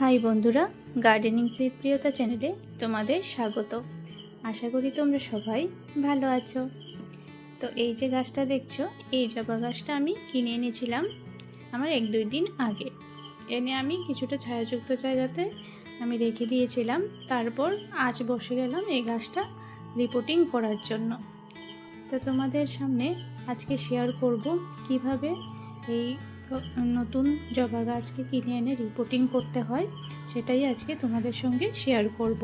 High বন্ধুরা gardening sweet প্রিয়তা চ্যানেলে তোমাদের স্বাগত। আশা করি তোমরা সবাই ভালো আছো। তো এই যে গাছটা দেখছ, এই জবা গাছটা আমি কিনে এনেছিলাম আমার এক দুই দিন আগে। এনে আমি কিছুটা ছায়াযুক্ত জায়গাতে আমি রেখে দিয়েছিলাম। তারপর আজ বসে গেলাম এই গাছটা রিপোর্টিং করার জন্য। তো তোমাদের সামনে আজকে শেয়ার করব কীভাবে এই নতুন জবা গাছকে কিনে এনে রিপোর্টিং করতে হয়, সেটাই আজকে তোমাদের সঙ্গে শেয়ার করব।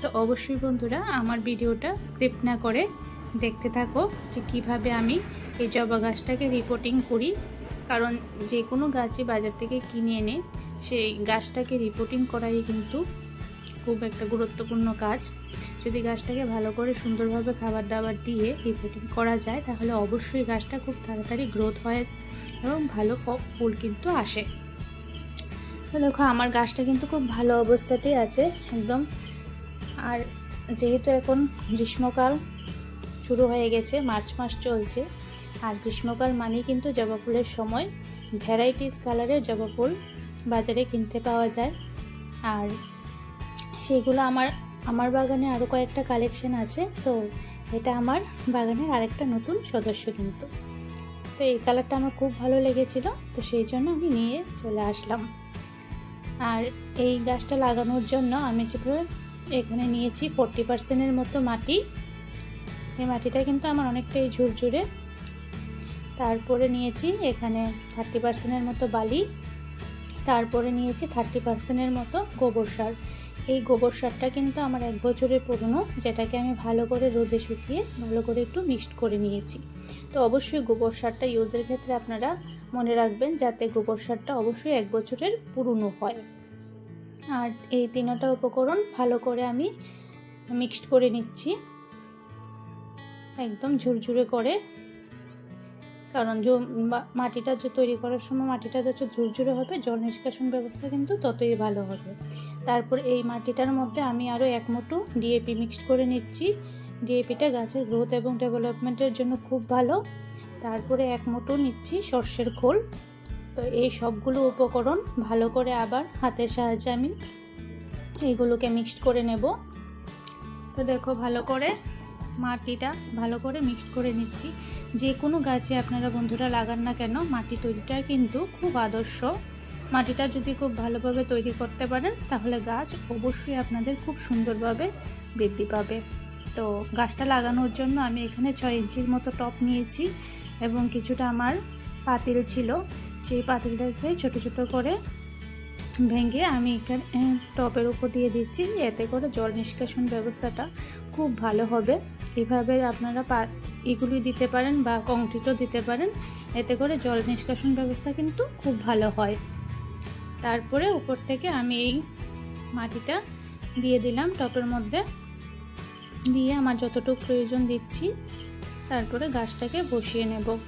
তো অবশ্যই বন্ধুরা, আমার ভিডিওটা স্ক্রিপ্ট না করে দেখতে থাকো যে কীভাবে আমি এই জবা গাছটাকে রিপোর্টিং করি। কারণ যে কোনো গাছই বাজার থেকে কিনে এনে সেই গাছটাকে রিপোর্টিং করাই কিন্তু খুব একটা গুরুত্বপূর্ণ কাজ। যদি গাছটাকে ভালো করে সুন্দরভাবে খাবার দাবার দিয়ে রিপোর্টিং করা যায়, তাহলে অবশ্যই গাছটা খুব তাড়াতাড়ি গ্রোথ হয়। এবং ভালো ফুল কিন্তু আসে। তো দেখো, আমার গাছটা কিন্তু খুব ভালো অবস্থাতেই আছে, একদম। আর যেহেতু এখন গ্রীষ্মকাল শুরু হয়ে গেছে, মার্চ মাস চলছে, আর গ্রীষ্মকাল মানেই কিন্তু জবা ফুলের সময়। ভ্যারাইটিস কালারের জবা ফুল বাজারে কিনতে পাওয়া যায়। আর সেগুলো আমার আমার বাগানে আরও কয়েকটা কালেকশন আছে, তো এটা আমার বাগানের আরেকটা নতুন সদস্য কিন্তু। তো এই কালারটা আমার খুব ভালো লেগেছিল, তো সেই জন্য আমি নিয়ে চলে আসলাম। আর এই গাছটা লাগানোর জন্য আমি যেভাবে এখানে নিয়েছি ফোরটি পার্সেন্টের মতো মাটি। এই মাটিটা কিন্তু আমার অনেকটাই ঝুরঝুরে। তারপরে নিয়েছি এখানে থার্টি পার্সেন্টের মতো বালি। তারপরে নিয়েছি থার্টি পার্সেন্টের মতো গোবর সার। এই গোবর সারটা কিন্তু আমার এক বছরের পুরনো, যেটাকে আমি ভালো করে রোদে শুকিয়ে ভালো করে একটু মিক্সড করে নিয়েছি। তো অবশ্যই গোবর সারটা ইউজের ক্ষেত্রে আপনারা মনে রাখবেন যাতে গোবর সারটা অবশ্যই এক বছরের পুরনো হয়। আর এই তিনটা উপকরণ ভালো করে আমি মিক্সড করে নিচ্ছি। একদম ঝুরঝুরে করে। কারণ মাটিটা যে তৈরি করার সময় মাটিটা যত ঝুরঝুরে হবে, জল নিষ্কাশন ব্যবস্থা কিন্তু ততই ভালো হবে। তারপর এই মাটিটার মধ্যে আমি আরও এক মুঠো ডিএপি মিক্সড করে নিচ্ছি। ডিএপিটা গাছের গ্রোথ এবং ডেভেলপমেন্টের জন্য খুব ভালো। তারপরে এক মুঠো নিচ্ছি সর্ষের খোল। তো এই সবগুলো উপকরণ ভালো করে আবার হাতের সাহায্যে আমি এইগুলোকে মিক্সড করে নেব। তো দেখো ভালো করে মাটিটা ভালো করে মিক্সড করে নিচ্ছি। যে কোনো গাছে আপনারা বন্ধুরা লাগান না কেন, মাটি তৈরিটা কিন্তু খুব আদর্শ। মাটিটা যদি খুব ভালোভাবে তৈরি করতে পারেন, তাহলে গাছ অবশ্যই আপনাদের খুব সুন্দরভাবে বৃদ্ধি পাবে। তো গাছটা লাগানোর জন্য আমি এখানে ছয় ইঞ্চির মতো টপ নিয়েছি এবং কিছুটা আমার পাতিল ছিল। সেই পাতিলটাকে ছোট ছোট করে ভেঙে আমি এখানে টপের উপর দিয়ে দিচ্ছি। এতে করে জল নিষ্কাশন ব্যবস্থাটা খুব ভালো হবে। এভাবে আপনারা পা, এগুলি দিতে পারেন বা কংক্রিটও দিতে পারেন। এতে করে জল নিষ্কাশন ব্যবস্থা কিন্তু খুব ভালো হয়। তারপরে উপর থেকে আমি এই মাটিটা দিয়ে দিলাম টপের মধ্যে। দিয়ে আমার যতটুকু প্রয়োজন দিচ্ছি, তারপরে গাছটাকে বসিয়ে নেব।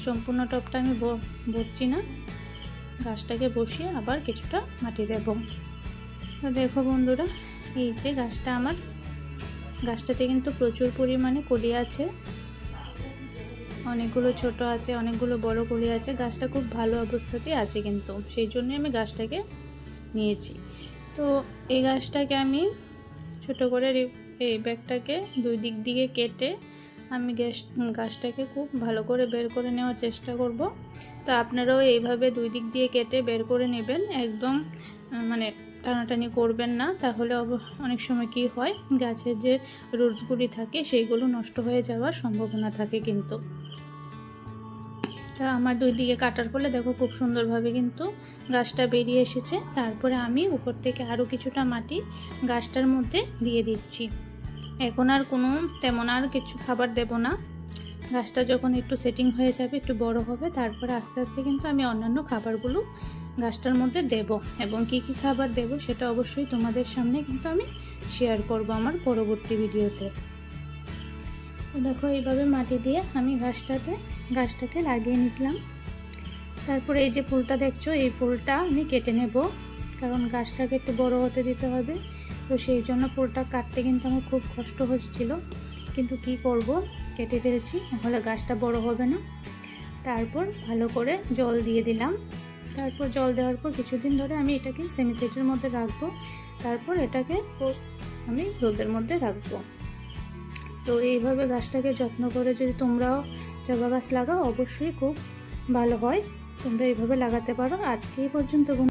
সম্পূর্ণ টপটা আমি ভরছি না। গাছটাকে বসিয়ে আবার কিছুটা মাটি দেব। দেখো বন্ধুরা, এই যে গাছটা আমার, গাছটাতে কিন্তু প্রচুর পরিমাণে কলি আছে। অনেকগুলো ছোট আছে, অনেকগুলো বড় কলি আছে। গাছটা খুব ভালো অবস্থাতেই আছে কিন্তু, সেই জন্যই আমি গাছটাকে নিয়েছি। তো এই গাছটাকে আমি ছোট করে এই ব্যাগটাকে দুই দিক দিকে কেটে আমি গ্যাস, গাছটাকে খুব ভালো করে বের করে নেওয়ার চেষ্টা করব। তো আপনারাও এইভাবে দুই দিক দিয়ে কেটে বের করে নেবেন, একদম মানে টানাটানি করবেন না। তাহলে অনেক সময় কি হয়, গাছের যে রুটসগুলি থাকে সেইগুলো নষ্ট হয়ে যাওয়ার সম্ভাবনা থাকে কিন্তু। তা আমার দুই দিকে কাটার ফলে দেখো খুব সুন্দরভাবে কিন্তু গাছটা বেরিয়ে এসেছে। তারপরে আমি উপর থেকে আরও কিছুটা মাটি গাছটার মধ্যে দিয়ে দিচ্ছি। এখন আর কোনো তেমন আর কিছু খাবার দেব না। গাছটা যখন একটু সেটিং হয়ে যাবে, একটু বড় হবে, তারপরে আস্তে আস্তে কিন্তু আমি অন্যান্য খাবারগুলো গাছটার মধ্যে দেব এবং কি কি খাবার দেব সেটা অবশ্যই তোমাদের সামনে কিন্তু আমি শেয়ার করব আমার পরবর্তী ভিডিওতে। দেখো এইভাবে মাটি দিয়ে আমি গাছটাতে, গাছটাকে লাগিয়ে নিলাম। তারপরে এই যে ফুলটা দেখছ, এই ফুলটা আমি কেটে নেব। কারণ গাছটাকে একটু বড় হতে দিতে হবে। তো সেই জন্য ফুলটা কাটতে কিন্তু আমার খুব কষ্ট হচ্ছিল। কিন্তু কি করব? কেটে ফেলেছি, নাহলে গাছটা বড় হবে না। তারপর ভালো করে জল দিয়ে দিলাম। তারপর জল দেওয়ার পর কিছুদিন ধরে আমি এটাকে সেমিসেটের মধ্যে রাখব। তারপর এটাকে আমি রোদের মধ্যে রাখব। তো এইভাবে গাছটাকে যত্ন করে যদি তোমরাও জবা গাছ লাগাও, অবশ্যই খুব ভালো হয়। তোমরা এইভাবে লাগাতে পারো। আজকে এই পর্যন্ত